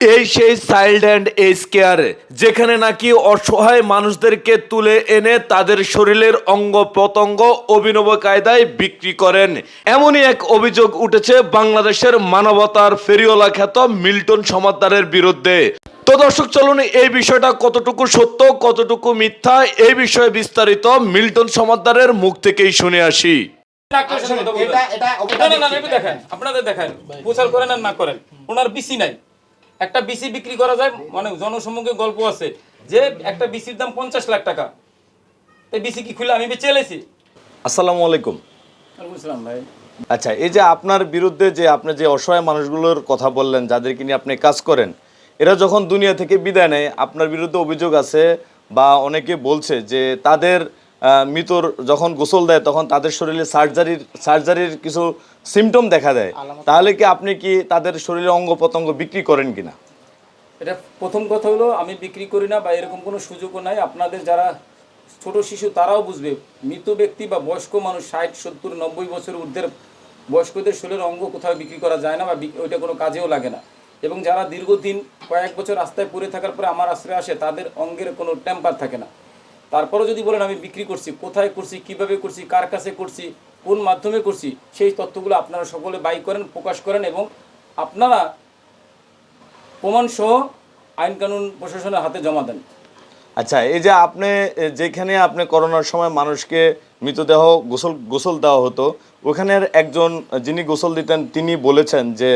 এই সেই child and age care যেখানে নাকি অসহায় মানুষদেরকে তুলে এনে তাদের শরীরের অঙ্গ প্রত্যঙ্গ অভিনব কায়দায় বিক্রি করেন। এমনই এক অভিযোগ উঠেছে বাংলাদেশের মানবতার ফেরিওলা খ্যাত মিল্টন সমাদ্দারের বিরুদ্ধে। তো দর্শক চলুন এই বিষয়টা কতটুকু সত্য কতটুকু মিথ্যা এই বিষয়ে বিস্তারিত মিল্টন সমাদ্দারের মুখ থেকেই শুনে আসি। আপনাদের দেখেন, প্রচার করেন আর না করেন। ওনার বিসি নাই। একটা বিসি বিক্রি করা যায় মানে জনসম্মুখে গল্প আছে যে একটা বিসির দাম পঞ্চাশ লাখ টাকা। এই বিসি কি খুলে আমি বেঁচে এলেছি আসসালামু আলাইকুম। ভাই। আচ্ছা এই যে আপনার বিরুদ্ধে যে আপনি যে অসহায় মানুষগুলোর কথা বললেন যাদেরকে নিয়ে আপনি কাজ করেন এরা যখন দুনিয়া থেকে বিদায় নেয় আপনার বিরুদ্ধে অভিযোগ আছে বা অনেকে বলছে যে তাদের মৃতর যখন গোসল দেয় তখন তাদের শরীরে সার্জারির সার্জারির কিছু সিমটম দেখা দেয়। তাহলে কি আপনি কি তাদের শরীরে অঙ্গ প্রত্যঙ্গ বিক্রি করেন কিনা? এটা প্রথম কথা হলো আমি বিক্রি করি না বা এরকম কোনো সুযোগও নাই। আপনাদের যারা ছোট শিশু তারাও বুঝবে মৃত ব্যক্তি বা বয়স্ক মানুষ ষাট সত্তর নব্বই বছর ঊর্ধ্বের বয়স্কদের শরীরের অঙ্গ কোথাও বিক্রি করা যায় না বা ওইটা কোনো কাজেও লাগে না। এবং যারা দীর্ঘদিন কয়েক বছর রাস্তায় পড়ে থাকার পরে আমার আশ্রয় আসে তাদের অঙ্গের কোনো টেম্পার থাকে না। তারপরেও যদি বলেন আমি বিক্রি করছি কোথায় করছি কীভাবে করছি কার কাছে করছি কোন মাধ্যমে করছি সেই তথ্যগুলো আপনারা সকলে বাই করেন প্রকাশ করেন এবং আপনারা প্রমাণ সহ আইন কানুন প্রশাসনের হাতে জমা দেন। আচ্ছা এই যে আপনি যেখানে আপনি করোনার সময় মানুষকে মৃতদেহ গোসল গোসল দেওয়া হতো ওখানের একজন যিনি গোসল দিতেন তিনি বলেছেন যে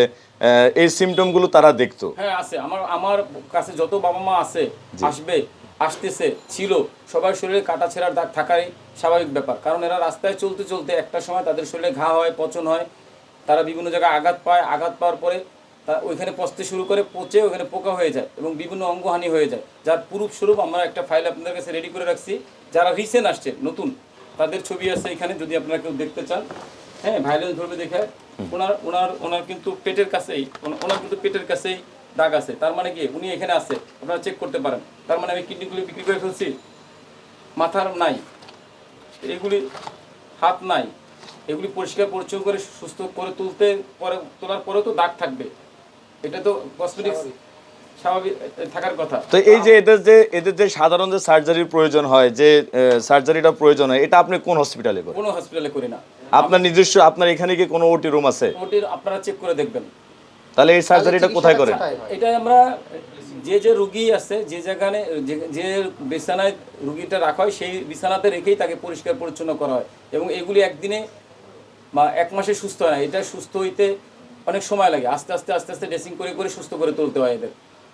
এই সিমটমগুলো তারা দেখতো। হ্যাঁ আছে। আমার আমার কাছে যত বাবা মা আছে আসবে আসতেছে ছিল। সবার শরীরে কাটা ছেঁড়ার দাগ থাকাই স্বাভাবিক ব্যাপার। কারণ এরা রাস্তায় চলতে চলতে একটা সময় তাদের শরীরে ঘা হয় পচন হয়। তারা বিভিন্ন জায়গায় আঘাত পায়। আঘাত পাওয়ার পরে তা ওইখানে পচতে শুরু করে পচে ওখানে পোকা হয়ে যায় এবং বিভিন্ন অঙ্গহানি হয়ে যায়। যার পুরুপ স্বরূপ আমরা একটা ফাইল আপনাদের কাছে রেডি করে রাখছি। যারা রিসেন্ট আসছে নতুন তাদের ছবি আছে এখানে যদি আপনারা কেউ দেখতে চান। হ্যাঁ ভাইলেন্স ধরবে দেখে। ওনার ওনার ওনার কিন্তু পেটের কাছেই ওনার কিন্তু পেটের কাছেই দাগ আছে। তার মানে কি? উনি এখানে আছে। আপনারা চেক করতে পারেন। তার মানে আমি কিডনিগুলি বিক্রি করে ফেলছি। মাথার নাই। এগুলি হাত নাই। এগুলি পরিষ্কার পরিচ্ছন্ন করে সুস্থ করে তুলতে পরে তোলার পরেও তো দাগ থাকবে। এটা তো কসমেটিক্স স্বাভাবিক। থাকার কথা। তো এই যে এদের যে এদের যে সাধারণ যে সার্জারির প্রয়োজন হয় যে সার্জারিটা প্রয়োজন হয় এটা আপনি কোন হসপিটালে করেন? কোনো হসপিটালে করি না। আপনার নিজস্ব আপনার এখানে কি কোনো ওটি রুম আছে? ওটির আপনারা চেক করে দেখবেন। তাহলে এই সার্জারিটা কোথায় করেন? এটা আমরা যে যে রুগী আছে যে যেখানে যে- যে বিছানায় রুগীটা রাখা হয় সেই বিছানাতে রেখেই তাকে পরিষ্কার পরিচ্ছন্ন করা হয়। এবং এগুলি একদিনে বা এক মাসে সুস্থ হয় না। এটা সুস্থ হইতে অনেক সময় লাগে। আস্তে আস্তে আস্তে আস্তে ড্রেসিং করে করে সুস্থ করে তুলতে হয় এদের।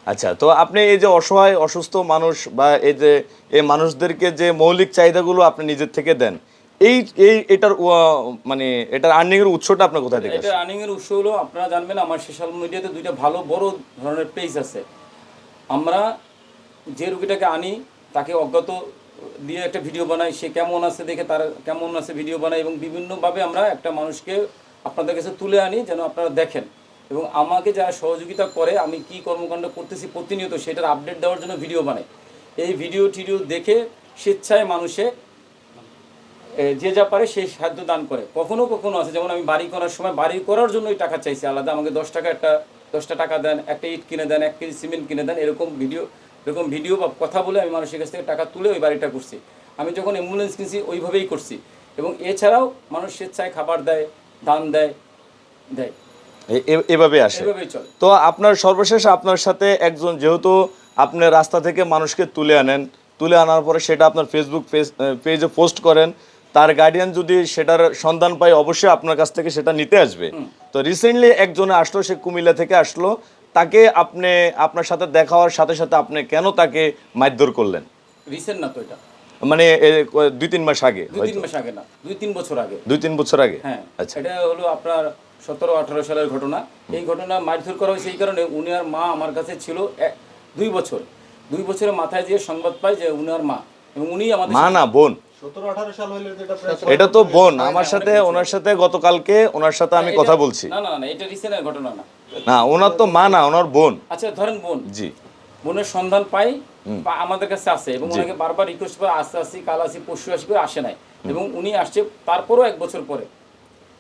আচ্ছা তো আপনি এই যে অসহায় অসুস্থ মানুষ বা এই যে এই মানুষদেরকে যে মৌলিক চাহিদাগুলো আপনি নিজের থেকে দেন এই এই এটার মানে এটার আর্নিং এর উৎসটা আপনার কোথায় থেকে এটা আর্নিং এর উৎস হলো আপনারা জানবেন আমার সোশ্যাল মিডিয়াতে দুইটা ভালো বড় ধরনের পেজ আছে। আমরা যে রুগীটাকে আনি তাকে অজ্ঞাত দিয়ে একটা ভিডিও বানাই সে কেমন আছে দেখে তার কেমন আছে ভিডিও বানাই এবং বিভিন্নভাবে আমরা একটা মানুষকে আপনাদের কাছে তুলে আনি যেন আপনারা দেখেন। এবং আমাকে যারা সহযোগিতা করে আমি কি কর্মকাণ্ড করতেছি প্রতিনিয়ত সেটার আপডেট দেওয়ার জন্য ভিডিও বানাই। এই ভিডিও টিডিও দেখে স্বেচ্ছায় মানুষে যে যা পারে সেই সাহায্য দান করে। কখনো কখনো আছে যেমন আমি বাড়ি করার সময় বাড়ি করার জন্যই টাকা চাইছি আলাদা। আমাকে দশ টাকা একটা দশটা টাকা দেন একটা ইট কিনে দেন এক কেজি সিমেন্ট কিনে দেন এরকম ভিডিও এরকম ভিডিও বা কথা বলে আমি মানুষের কাছ থেকে টাকা তুলে ওই বাড়িটা করছি। আমি যখন অ্যাম্বুলেন্স কিনছি ওইভাবেই করছি। এবং এছাড়াও মানুষ স্বেচ্ছায় খাবার দেয় দান দেয় দেয়। এভাবে আসে। এভাবেই চলে। তো আপনার সর্বশেষ আপনার সাথে একজন যেহেতু আপনি রাস্তা থেকে মানুষকে তুলে আনেন তুলে আনার পরে সেটা আপনার ফেসবুক পেজে পোস্ট করেন তার গার্ডিয়ান যদি সেটার সন্ধান পায় অবশ্যই আপনার কাছ থেকে সেটা নিতে আসবে। তো রিসেন্টলি একজনে আসলো সে কুমিল্লা থেকে আসলো। তাকে আপনি আপনার সাথে দেখা হওয়ার সাথে সাথে আপনি কেন তাকে মারধর করলেন? রিসেন্ট না তো এটা? মানে দুই তিন মাস আগে দুই তিন মাস আগে না দুই তিন বছর আগে। দুই তিন বছর আগে? হ্যাঁ আচ্ছা। এটা হলো আপনার সতেরো আঠারো সালের ঘটনা। এই ঘটনা মারধর করা হয়েছে এই কারণে উনি আর মা আমার কাছে ছিল দুই বছর। দুই বছরের মাথায় দিয়ে সংবাদ পাই যে উনার মা এবং উনি আমাদের মা না বোন। এটা তো বোন আমার সাথে ওনার সাথে গতকালকে ওনার সাথে আমি কথা বলছি। না না না এটা রিসেন্টের ঘটনা না। না ওনার তো মা না ওনার বোন। আচ্ছা ধরেন বোন। জি। বোনের সন্ধান পাই আমাদের কাছে আছে এবং ওনাকে বারবার রিকোয়েস্ট করে আসতে আসি কাল আসি পরশু আসি করে আসে নাই। এবং উনি আসছে তারপরও এক বছর পরে।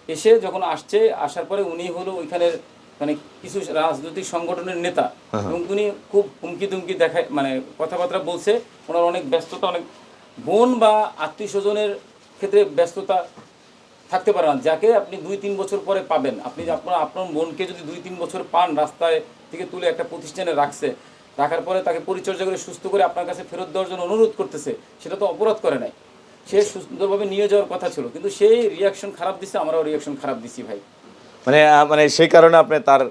এসে যখন আসছে আসার পরে উনি হলো ওইখানের মানে কিছু রাজনৈতিক সংগঠনের নেতা। এবং উনি খুব হুমকি দুমকি দেখায় মানে কথাবার্তা বলছে ওনার অনেক ব্যস্ততা অনেক বোন বা আত্মীয় স্বজনের ক্ষেত্রে ব্যস্ততা থাকতে পারে না যাকে আপনি দুই তিন বছর পরে পাবেন। আপনি আপনার আপনার বোনকে যদি দুই তিন বছর পান রাস্তায় থেকে তুলে একটা প্রতিষ্ঠানে রাখছে রাখার পরে তাকে পরিচর্যা করে সুস্থ করে আপনার কাছে ফেরত দেওয়ার জন্য অনুরোধ করতেছে সেটা তো অপরাধ করে নাই। সে সুন্দরভাবে নিয়ে যাওয়ার কথা ছিল কিন্তু সেই রিয়াকশন খারাপ দিচ্ছে আমরাও রিয়াকশন খারাপ দিছি ভাই। মানে মানে সেই কারণে আপনি তার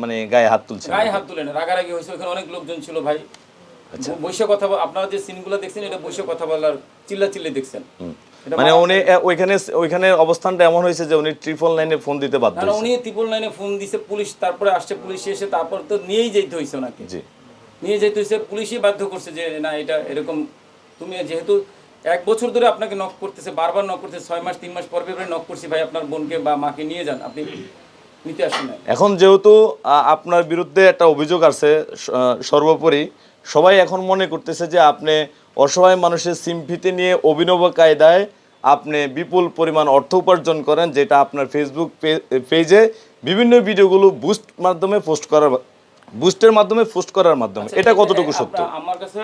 মানে গায়ে হাত তুলছেন। গায়ে হাত তুলে না রাগারাগি হয়েছে ওখানে অনেক লোকজন ছিল ভাই। বৈশ্য কথা বল- আপনারা যে সিনগুলো দেখছেন এটা কথা বলার চিল্লা চিল্লি দেখছেন মানে উনি ওইখানে ওইখানে অবস্থানটা এমন হয়েছে যে উনি ট্রিপল লাইনে ফোন দিতে বাধ্য হয়েছে। উনি লাইনে ফোন দিছে পুলিশ তারপরে আসছে পুলিশ এসে তারপর তো নিয়েই যেতে হয়েছে ওনাকে। জি। নিয়ে যেতে হয়েছে পুলিশই বাধ্য করছে যে না এটা এরকম তুমি যেহেতু এক বছর ধরে আপনাকে নক করতেছে বারবার নক করতেছে ছয় মাস তিন মাস পর পরে নক করছি ভাই আপনার বোনকে বা মাকে নিয়ে যান আপনি নিতে আসেন এখন যেহেতু আপনার বিরুদ্ধে একটা অভিযোগ আছে সর্বোপরি সবাই এখন মনে করতেছে যে আপনি অসহায় মানুষের সিম্পিতে নিয়ে অভিনব কায়দায় আপনি বিপুল পরিমাণ অর্থ উপার্জন করেন যেটা আপনার ফেসবুক পেজে বিভিন্ন ভিডিওগুলো বুস্ট মাধ্যমে পোস্ট করার বুস্টের মাধ্যমে পোস্ট করার মাধ্যমে। আচ্ছা, এটা কতটুকু সত্য? আমার কাছে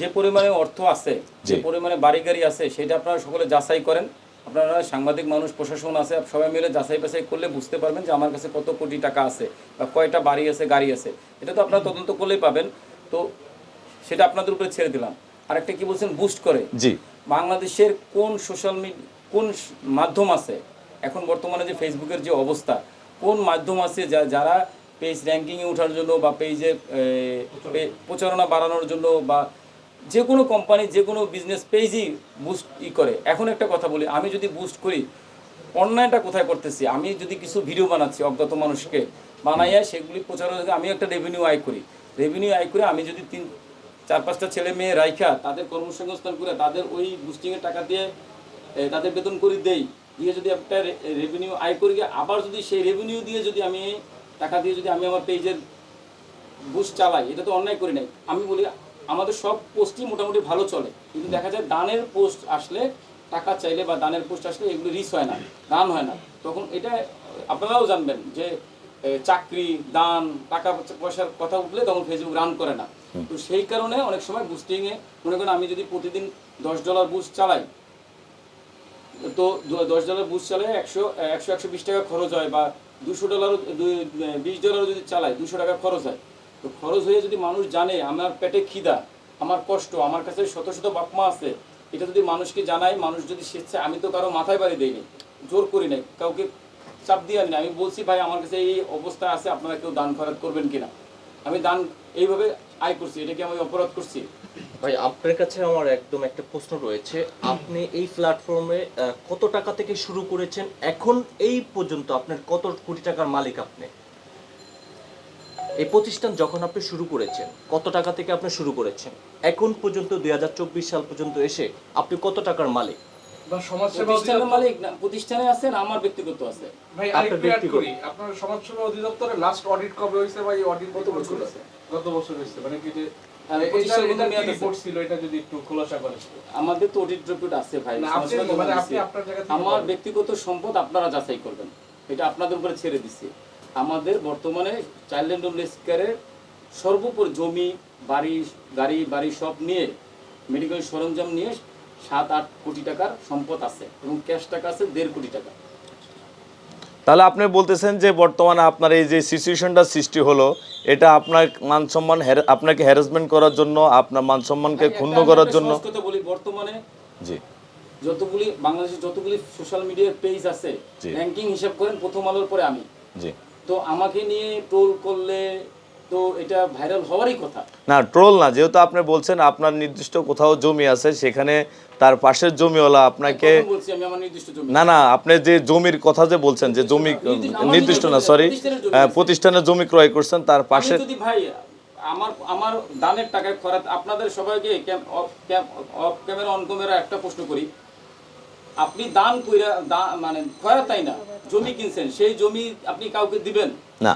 যে পরিমাণে অর্থ আছে যে। পরিমাণে বাড়ি গাড়ি আছে সেটা আপনারা সকলে যাচাই করেন। আপনারা সাংবাদিক মানুষ প্রশাসন আছে সবাই মিলে যাচাই বাছাই করলে বুঝতে পারবেন যে আমার কাছে কত কোটি টাকা আছে বা কয়টা বাড়ি আছে গাড়ি আছে। এটা তো আপনারা তদন্ত করলেই পাবেন। তো সেটা আপনাদের উপরে ছেড়ে দিলাম। আরেকটা কি বলছেন? বুস্ট করে। জি। বাংলাদেশের কোন সোশ্যাল মিডিয়া কোন মাধ্যম আছে এখন বর্তমানে যে ফেসবুকের যে অবস্থা কোন মাধ্যম আছে যা যারা পেজ র্যাঙ্কিংয়ে ওঠার জন্য বা পেজে প্রচারণা বাড়ানোর জন্য বা যে কোনো কোম্পানি যে কোনো বিজনেস পেজই বুস্ট ই করে। এখন একটা কথা বলি আমি যদি বুস্ট করি অনলাইনটা কোথায় করতেছি? আমি যদি কিছু ভিডিও বানাচ্ছি অজ্ঞাত মানুষকে বানাইয়া সেগুলি প্রচারণা আমি একটা রেভিনিউ আয় করি। রেভিনিউ আয় করে আমি যদি তিন, চার, পাঁচটা ছেলে মেয়ে রাইখা, তাদের কর্মসংস্থান করে তাদের ওই বুস্টিংয়ের টাকা দিয়ে তাদের বেতন করে দেই, দিয়ে যদি একটা রেভিনিউ আয় করি আবার যদি সেই রেভিনিউ দিয়ে যদি আমি টাকা দিয়ে যদি আমি আমার পেজের বুস্ট চালাই, এটা তো অন্যায় করি নাই। আমি বলি, আমাদের সব পোস্টই মোটামুটি ভালো চলে, কিন্তু দেখা যায় দানের পোস্ট আসলে টাকা চাইলে বা দানের পোস্ট আসলে এগুলো রিস হয় না দান হয় না। তখন এটা আপনারাও জানবেন যে চাকরি দান টাকা পয়সার কথা উঠলে তখন ফেসবুক রান করে না। তো সেই কারণে অনেক সময় বুস্টিংয়ে মনে করেন আমি যদি প্রতিদিন দশ ডলার বুস্ট চালাই তো দশ ডলার বুস্ট চালাই একশো একশো একশো বিশ টাকা খরচ হয় বা দুশো ডলারও বিশ ডলারও যদি চালায় দুশো টাকা খরচ হয়। তো খরচ হয়ে যদি মানুষ জানে আমার পেটে খিদা আমার কষ্ট আমার কাছে শত শত বাপমা আছে এটা যদি মানুষকে জানাই মানুষ যদি স্বেচ্ছায় আমি তো কারও মাথায় বাড়ি দেইনি জোর করি নাই কাউকে চাপ দিয়ে আনি আমি বলছি, ভাই, আমার কাছে এই অবস্থা আছে, আপনারা কেউ দান খরচ করবেন কিনা? আমি দান এইভাবে আয় করছি, এটা কি আমি অপরাধ করছি? ভাই, আপনার কাছে আমার একদম একটা প্রশ্ন রয়েছে। আপনি এই প্ল্যাটফর্মে কত টাকা থেকে শুরু করেছেন? এখন এই পর্যন্ত আপনার কত কোটি টাকার মালিক আপনি? এই প্রতিষ্ঠান যখন আপনি শুরু করেছেন, কত টাকা থেকে আপনি শুরু করেছেন? এখন পর্যন্ত দুই হাজার চব্বিশ সাল পর্যন্ত এসে আপনি কত টাকার মালিক? বা সমাজসেবা প্রতিষ্ঠানের মালিক না প্রতিষ্ঠানে আছে না আমার ব্যক্তিগত আছে। ভাই আপনার আরেকটু অ্যাড করি। আপনার সমাজসেবা অধিদপ্তরের লাস্ট অডিট কবে হয়েছে এই অডিট গত বছর। গত বছর হয়েছে মানে কি যে আছে? আমাদের তো অডিট রিপোর্ট আছে ভাই মানে আমার ব্যক্তিগত সম্পদ আপনারা যাচাই করবেন। এটা আপনাদের উপরে ছেড়ে দিচ্ছি আমাদের বর্তমানে চাইল্ড অ্যান্ড হোমলেসকেয়ারের সর্বোপরি জমি বাড়ি গাড়ি বাড়ি সব নিয়ে মেডিকেল সরঞ্জাম নিয়ে সাত আট কোটি টাকার সম্পদ আছে এবং ক্যাশ টাকা আছে দেড় কোটি টাকা। তাহলে আপনি বলতেছেন যে বর্তমানে আপনার এই যে সিচুয়েশনটা সৃষ্টি হলো এটা আপনার মান সম্মান আপনাকে হ্যারাসমেন্ট করার জন্য আপনার মান সম্মানকে ক্ষুণ্ণ করার জন্য? কথা বলি বর্তমানে জি। যতগুলি বাংলাদেশের যতগুলি সোশ্যাল মিডিয়ার পেজ আছে। র্যাঙ্কিং হিসাব করেন প্রথম আলোর পরে আমি। জি। তো আমাকে নিয়ে ট্রোল করলে তো এটা ভাইরাল হওয়ারই কথা। না ট্রোল না যেহেতু আপনি বলছেন আপনার নির্দিষ্ট কোথাও জমি আছে সেখানে তার পাশের জমিওয়ালা আপনাকে না না আপনি যে জমির কথা যে বলছেন যে জমি নির্দিষ্ট- না সরি প্রতিষ্ঠানের জমি আছে। প্রতিষ্ঠানের জমি ক্রয় করছেন তার পাশে যদি ভাই আমার আমার দানের টাকায় খরাত আপনাদের সবাইকে অফ- ক্যামেরা অন ক্যামেরা একটা প্রশ্ন করি। আপনি দান কইরা মানে খয়রাত তাই না জমি কিনছেন সেই জমি আপনি কাউকে দিবেন? না।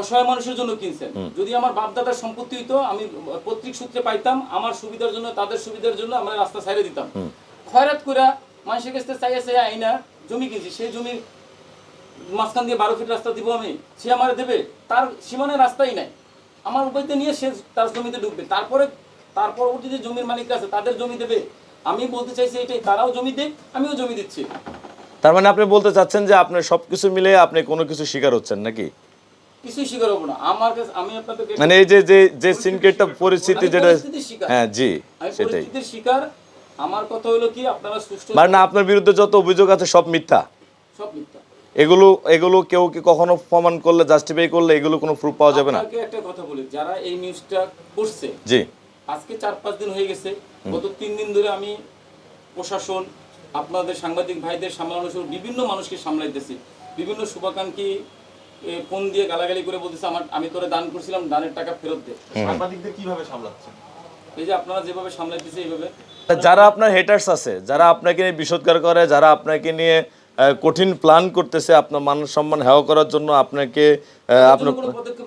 অসহায় মানুষের জন্য কিনছেন। যদি আমার বাপ দাদার সম্পত্তি হইতো আমি পৈতৃক সূত্রে পাইতাম আমার সুবিধার জন্য তাদের সুবিধার জন্য আমরা রাস্তা ছাইড়ে দিতাম। খয়রাত কইরা মানুষের কাছে চাইয়া চাইয়া আইনা জমি কিনছি সেই জমির মাঝখান দিয়ে বারো ফিট রাস্তা দিব আমি সে আমার দেবে তার সীমানায় রাস্তাই নাই। আমার উপায়তে নিয়ে সে তার জমিতে ঢুকবে। তারপরে তার পরবর্তী যে জমির মালিক আছে তাদের জমি দেবে। আমি বলতে চাইছি এটাই তারাও জমি দেয় আমিও জমি দিচ্ছি। তার মানে আপনি বলতে চাচ্ছেন যে আপনার সবকিছু মিলে আপনি কোনো কিছু শিকার হচ্ছেন নাকি? কিছুই স্বীকার হব না। আমার কাছে আমি আপনাদেরকে মানে এই যে যে যে সিনকেটটা পরিস্থিতি যেটা হ্যাঁ জি সেটাই। পরিস্থিতির শিকার। আমার কথা হলো কি আপনারা সুষ্ঠু মানে না আপনার বিরুদ্ধে যত অভিযোগ আছে সব মিথ্যা। সব মিথ্যা। এগুলো এগুলো কেউ কি কখনো প্রমাণ করলে জাস্টিফাই করলে এগুলো কোনো প্রুফ পাওয়া যাবে না? আপনাকে একটা কথা বলি যারা এই নিউজটা করছে জি। আজকে চার পাঁচ দিন হয়ে গেছে। গত তিন দিন ধরে আমি প্রশাসন আপনাদের সাংবাদিক ভাইদের সামলানো সহ বিভিন্ন মানুষকে সামলাইতেছি। বিভিন্ন শুভাকাঙ্ক্ষী ফোন দিয়ে গালাগালি করে বলতেছে আমার আমি তোরে দান করছিলাম দানের টাকা ফেরত দে। সাংবাদিকদের কীভাবে সামলাচ্ছেন? এই যে আপনারা যেভাবে সামলাইতেছে এইভাবে। যারা আপনার হেটার্স আছে যারা আপনাকে নিয়ে বিষোদ্গার করে যারা আপনাকে নিয়ে কঠিন প্ল্যান করতেছে আপনার মান সম্মান হেয় করার জন্য আপনাকে আপনার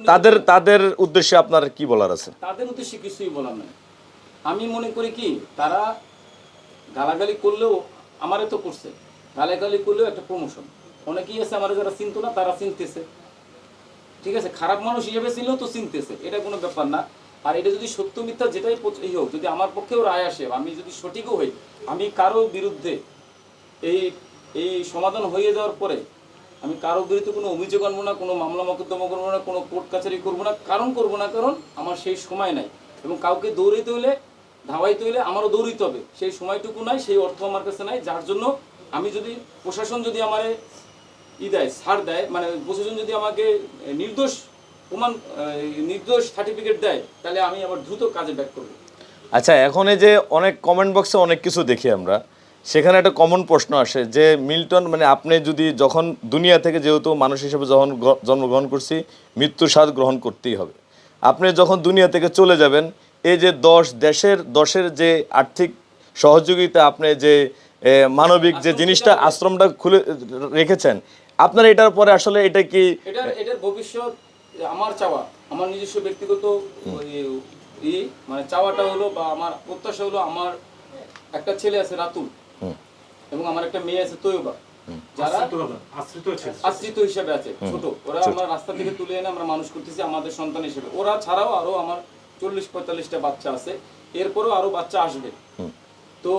তাদের তাদের উদ্দেশ্যে আপনার কি বলার আছে? তাদের উদ্দেশ্যে কিছুই বলার নাই। আমি মনে করি কি তারা গালাগালি করলেও আমারে তো করছে। গালাগালি করলেও একটা প্রমোশন অনেকেই আছে আমার যারা চিনতো না তারা চিনতেছে। ঠিক আছে, খারাপ মানুষ হিসেবে ছিলেও তো চিনতেছে, এটা কোনো ব্যাপার না। আর এটা যদি সত্য মিথ্যা যেটাই এই হোক, যদি আমার পক্ষেও রায় আসে, আমি যদি সঠিকও হই, আমি কারও বিরুদ্ধে এই এই সমাধান হয়ে যাওয়ার পরে আমি কারও বিরুদ্ধে কোনো অভিযোগ আনব না, কোনো মামলা মকদ্দমা করব না, কোনো কোর্ট কাছারি করব না, কারণ করব না, কারণ আমার সেই সময় নাই। এবং কাউকে দৌড়াইতে হইলে ধাওয়াইতে হইলে আমারও দৌড়িতে হবে। সেই সময়টুকু নাই, সেই অর্থ আমার কাছে নাই, যার জন্য আমি যদি, প্রশাসন যদি আমারে ই দেয় ছাড় দেয় মানে প্রশাসন যদি আমাকে নির্দোষ প্রমাণ নির্দোষ সার্টিফিকেট দেয় তাহলে আমি আবার দ্রুত কাজে ব্যাক করব। আচ্ছা এখন এই যে অনেক কমেন্ট বক্সে অনেক কিছু দেখি আমরা সেখানে একটা কমন প্রশ্ন আসে যে মিল্টন মানে আপনি যদি যখন দুনিয়া থেকে যেহেতু মানুষ হিসেবে যখন জন্মগ্রহণ করছি মৃত্যুর স্বাদ গ্রহণ করতেই হবে। আপনি যখন দুনিয়া থেকে চলে যাবেন এই যে দশ দেশের দশের যে আর্থিক সহযোগিতা আপনি যে মানবিক যে জিনিসটা আশ্রমটা খুলে রেখেছেন আপনার এটার পরে আসলে এটা কি এটার এটার ভবিষ্যৎ আমার চাওয়া আমার নিজস্ব ব্যক্তিগত ই মানে চাওয়াটা হলো বা আমার প্রত্যাশা হলো আমার একটা ছেলে আছে রাতুল এবং আমার একটা মেয়ে আছে তৈবা যারা আশ্রিত হিসেবে আছে ছোট। ওরা আমরা রাস্তা থেকে তুলে এনে আমরা মানুষ করতেছি আমাদের সন্তান হিসেবে। ওরা ছাড়াও আরও আমার চল্লিশ পঁয়তাল্লিশটা বাচ্চা আছে। এরপরও আরও বাচ্চা আসবে। তো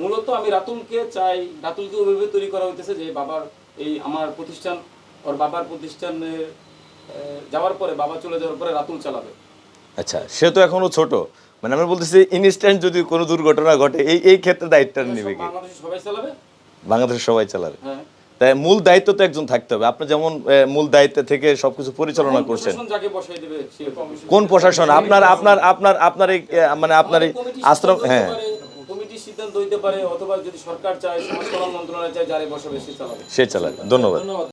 মূলত আমি রাতুলকে চাই রাতুলকে ওইভাবে তৈরি করা হইতেছে যে বাবার এই আমার প্রতিষ্ঠান ওর বাবার প্রতিষ্ঠানে যাওয়ার পরে বাবা চলে যাওয়ার পরে রাতুল চালাবে। আচ্ছা সে তো এখনও ছোট। মানে আমি বলতেছি ইনস্ট্যান্ট যদি কোনো দুর্ঘটনা ঘটে এই এই ক্ষেত্রে দায়িত্বটা নেবে কি? বাংলাদেশে সবাই চালাবে। বাংলাদেশের সবাই চালাবে। হ্যাঁ। তাই মূল দায়িত্ব তো একজন থাকতে হবে। আপনি যেমন মূল দায়িত্ব থেকে সবকিছু পরিচালনা করছেন। কোন প্রশাসন? আপনার আপনার আপনার আপনার এই মানে আপনার এই আশ্রম হ্যাঁ। সিদ্ধান্ত হইতে পারে অথবা যদি সরকার চায় সমাজ কল্যাণ মন্ত্রণালয় চায় যারে বসাবে সে চালাবে। সে চালাবে। ধন্যবাদ। ধন্যবাদ।